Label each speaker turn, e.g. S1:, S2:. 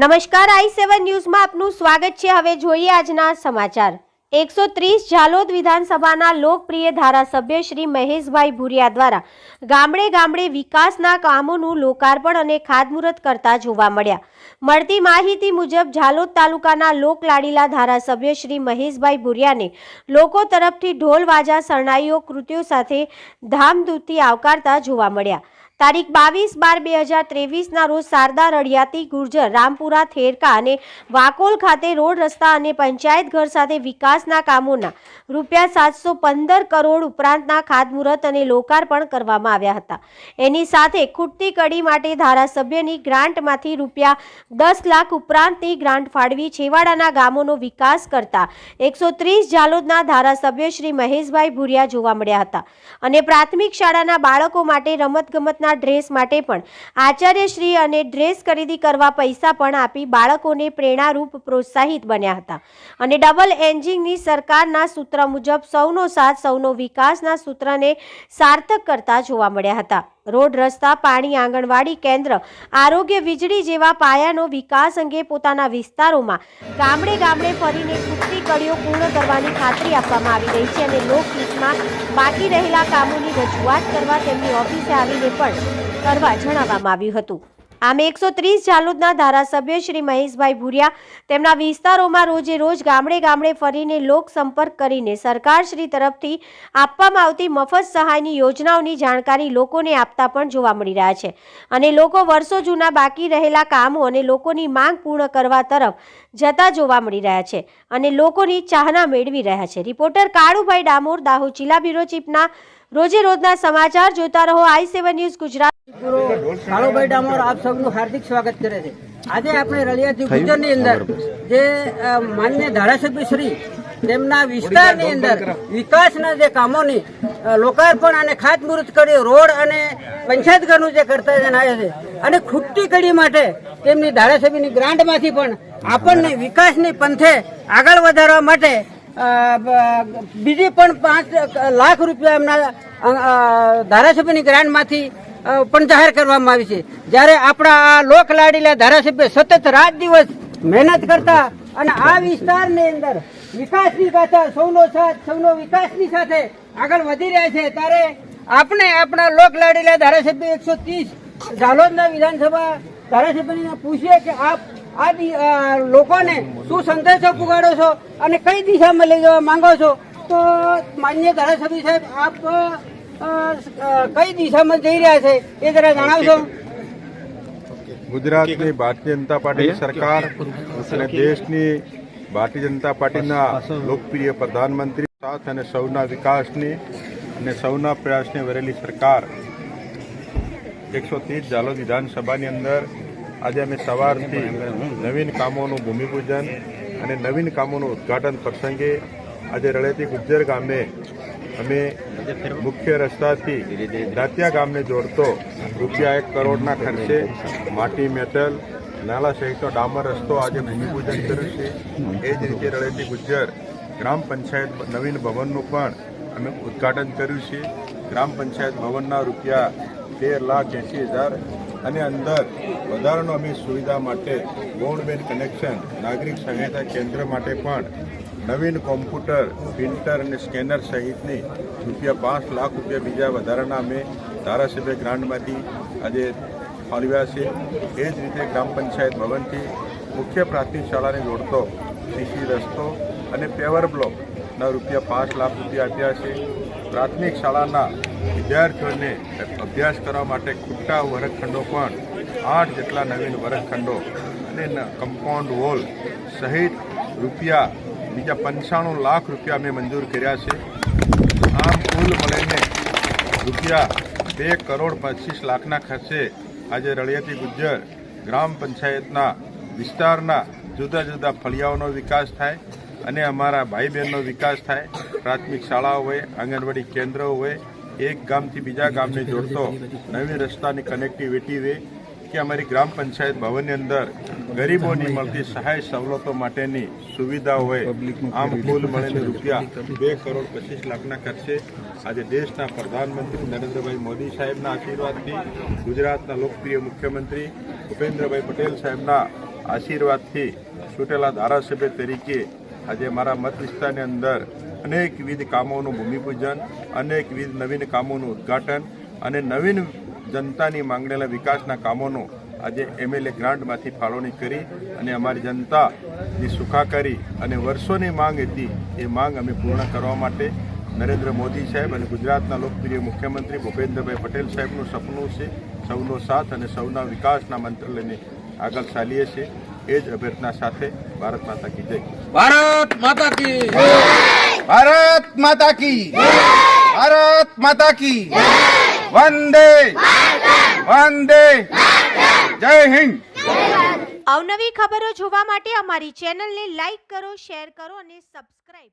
S1: નમસ્કાર આઈ સેવન ન્યૂઝમાં આપનું સ્વાગત છે. હવે જોઈએ આજના સમાચાર. એકસો ત્રીસ ઝાલોદ વિધાનસભાના લોકપ્રિય ધારાસભ્ય શ્રી મહેશભાઈ ભુરિયા દ્વારા ગામડે ગામડે વિકાસના કામોનું લોકાર્પણ અને ખાતમુહૂર્ત કરતા જોવા મળ્યા. મળતી માહિતી મુજબ ઝાલોદ તાલુકાના લોકલાડીલા ધારાસભ્ય શ્રી મહેશભાઈ ભુરિયાને લોકો તરફથી ઢોલ, વાજા, શરણાઈઓ કૃત્યો સાથે ધામધૂમથી આવકારતા જોવા મળ્યા. તારીખ બાવીસ બાર બે હજાર ત્રેવીસના રોજ શારદા રડિયાતી ગુર્જર, રામપુરા, થેરકા અને વાકોલ ખાતે રોડ રસ્તા અને પંચાયત ઘર સાથે વિકાસના કામોના રૂપિયા સાતસો પંદર કરોડ ઉપરાંતના ખાતમુહૂર્ત અને લોકાર્પણ કરવામાં આવ્યા હતા. એની સાથે ખૂટતી કડી માટે ધારાસભ્યની ગ્રાન્ટમાંથી રૂપિયા દસ લાખ ઉપરાંતની ગ્રાન્ટ ફાળવી છેવાડાના ગામોનો વિકાસ કરતા એકસો ત્રીસ જાલોદના ધારાસભ્ય શ્રી મહેશભાઈ ભુરિયા જોવા મળ્યા હતા. અને પ્રાથમિક શાળાના બાળકો માટે રમતગમતના ડ્રેસ માટે પણ આચાર્યશ્રી અને ડ્રેસ ખરીદી કરવા પૈસા પણ આપી બાળકોને પ્રેરણારૂપ પ્રોત્સાહિત બન્યા હતા. અને ડબલ એન્જિનની સરકારના સૂત્ર મુજબ સૌનો સાથ, સૌનો વિકાસના સૂત્રને સાર્થક કરતા જોવા મળ્યા હતા. રોડ રસ્તા, પાણી આંગણવાડી કેન્દ્ર, આરોગ્ય વીજળી જેવા પાયાનો વિકાસ અંગે પોતાના વિસ્તારોમાં ગામડે ગામડે ફરીને ખૂટતી કડીઓ પૂર્ણ કરવાની ખાતરી આપવામાં આવી રહી છે અને લોકહિતમાં બાકી રહેલા કામોની રજૂઆત કરવા તેમની ઓફિસે આવીને પણ કરવા જણાવવામાં આવ્યું હતું. આમ એકસો ત્રીસ જાલોદના ધારાસભ્ય શ્રી મહેશભાઈ ભુરિયા તેમના વિસ્તારોમાં રોજે રોજ ગામડે ગામડે ફરીને લોક સંપર્ક કરીને સરકાર શ્રી તરફથી આપવામાં આવતી મફત સહાયની યોજનાઓની જાણકારી લોકોને આપતા પણ જોવા મળી રહ્યા છે. અને લોકો વર્ષો જૂના બાકી રહેલા કામો અને લોકોની માંગ પૂર્ણ કરવા તરફ જતા જોવા મળી રહ્યા છે અને લોકોની ચાહના મેળવી રહ્યા છે. રિપોર્ટર કાળુભાઈ ડામોર, દાહોદ જિલ્લા બ્યુરો ચીફના રોજે રોજના સમાચાર જોતા રહો. I seven news Gujarat.
S2: પૂરો કાળોભાઈ ડામોર આપ સૌનું હાર્દિક સ્વાગત કરે છે. આજે આપણે રળિયાથી ગુજરની અંદર જે માન્ય ધારાસભ્ય શ્રી તેમના વિસ્તારની અંદર વિકાસના જે કામોની લોકાર્પણ અને ખાતમુહૂર્ત કરી રોડ અને પંચાયત ઘરનું જે કરતા જણાવે છે અને ખૂટતી કડી માટે તેમની ધારાસભ્યની ગ્રાન્ટમાંથી પણ આપણને વિકાસની પંથે આગળ વધારવા માટે બીજી પણ પાંચ લાખ રૂપિયા એમના ધારાસભ્યની ગ્રાન્ટમાંથી પણ જાહેર કરવામાં આવી છે. જ્યારે આપણા આ લોક લાડીલા ધારાસભ્ય સતત રાત દિવસ મહેનત કરતા અને આ વિસ્તારની અંદર વિકાસની ગાથા સૌનો સાથ, સૌનો વિકાસની સાથે આગળ વધી રહ્યા છે, ત્યારે આપણે આપણા લોક લાડીલા ધારાસભ્ય એકસો ત્રીસ ઝાલોદના વિધાનસભા ધારાસભ્યને પૂછીએ કે આપ આ લોકોને શું સંદેશો પુગાડો છો અને કઈ દિશામાં લઈ જવા માંગો છો? તો માન્ય ધારાસભ્ય સાહેબ, આપ કઈ દિશામાં જઈ રહ્યા છે એ જરા જણાવશો?
S3: ગુજરાતની ભારતીય જનતા પાર્ટી સરકાર અને દેશની ભારતીય જનતા પાર્ટીના લોકપ્રિય પ્રધાનમંત્રી સાથ અને સૌના વિકાસની અને સૌના પ્રયાસને વરેલી સરકાર એકસો ત્રીસ જાલોદ વિધાનસભાની અંદર આજે અમે સવારથી નવીન કામોનું ભૂમિપૂજન અને નવીન કામોનું ઉદ્ઘાટન પ્રસંગે આજે રળેતી ગુજ્જર ગામે અમે મુખ્ય રસ્તાથી દાંતિયા ગામને જોડતો રૂપિયા એક કરોડના ખર્ચે માટી, મેટલ, નાલા સહિતનો ડામર રસ્તો આજે ભૂમિપૂજન કર્યું છે. એ જ રીતે રળેતી ગુજ્જર ગ્રામ પંચાયત નવીન ભવનનું પણ અમે ઉદ્ઘાટન કર્યું છે. ગ્રામ પંચાયત ભવનના રૂપિયા તેર લાખ એંસી હજાર અને અંદર વધારાનો અમે સુવિધા માટે બ્રોડબેન્ડ કનેક્શન, નાગરિક સહાયતા કેન્દ્ર માટે પણ નવીન કોમ્પ્યુટર પ્રિન્ટર અને સ્કેનર સહિતની રૂપિયા પાંચ લાખ રૂપિયા બીજા વધારાના અમે ધારાસભ્ય ગ્રાન્ટમાંથી આજે ફાળવ્યા છે. એ જ રીતે ગ્રામ પંચાયત ભવનથી મુખ્ય પ્રાથમિક શાળાને જોડતો સીસી રસ્તો અને પેવર બ્લોકના રૂપિયા પાંચ લાખ રૂપિયા આપ્યા છે. પ્રાથમિક શાળાના વિદ્યાર્થીઓને અભ્યાસ કરવા માટે ખૂટા વર્ગખંડો પણ આઠ જેટલા નવીન વર્ગખંડો અને કમ્પાઉન્ડ વોલ સહિત રૂપિયા બીજા પંચાણું લાખ રૂપિયા અમે મંજૂર કર્યા છે. આમ કુલ મળીને રૂપિયા બે કરોડ પચીસ લાખના ખર્ચે આજે રળિયાતી ગુજ્જર ગ્રામ પંચાયતના વિસ્તારના જુદા જુદા ફળિયાઓનો વિકાસ થાય અને અમારા ભાઈ બહેનનો વિકાસ થાય. પ્રાથમિક શાળાઓ હોય, આંગણવાડી કેન્દ્રો હોય, એક ગામથી બીજા ગામને જોડતો નવી રસ્તાની કનેક્ટિવિટી હોય કે અમારી ગ્રામ પંચાયત ભવનની અંદર ગરીબોની મળતી સહાય સવલતો માટેની સુવિધા હોય આમ કુલ મળીને રૂપિયા બે કરોડ પચીસ લાખના ખર્ચે આજે દેશના પ્રધાનમંત્રી નરેન્દ્રભાઈ મોદી સાહેબના આશીર્વાદથી ગુજરાતના લોકપ્રિય મુખ્યમંત્રી ભૂપેન્દ્રભાઈ પટેલ સાહેબના આશીર્વાદથી ચૂંટેલા ધારાસભ્ય તરીકે આજે મારા મત વિસ્તારની અંદર અનેકવિધ કામોનું ભૂમિપૂજન અનેકવિધ નવીન કામોનું ઉદ્ઘાટન અને નવીન જનતાની માંગેલા વિકાસના કામોનું આજે એમએલએ ગ્રાન્ટમાંથી ફાળવણી કરી અને અમારી જનતાની સુખાકારી અને વર્ષોની માંગ હતી એ માંગ અમે પૂર્ણ કરવા માટે નરેન્દ્ર મોદી સાહેબ અને ગુજરાતના લોકપ્રિય મુખ્યમંત્રી ભૂપેન્દ્રભાઈ પટેલ સાહેબનું સપનું છે સૌનો સાથ અને સૌના વિકાસના મંત્ર લઈને આગળ ચાલીએ છીએ. એ જ અભ્યર્થના સાથે ભારત માતા કી જય.
S4: ભારત માતા કી
S5: ભારત માતા કી ભારત માતા કી વંદે. વંદે. જય હિન્દ.
S1: અવનવી ખબરો જોવા માટે અમારી ચેનલને લાઈક કરો, શેર કરો અને સબસ્ક્રાઇબ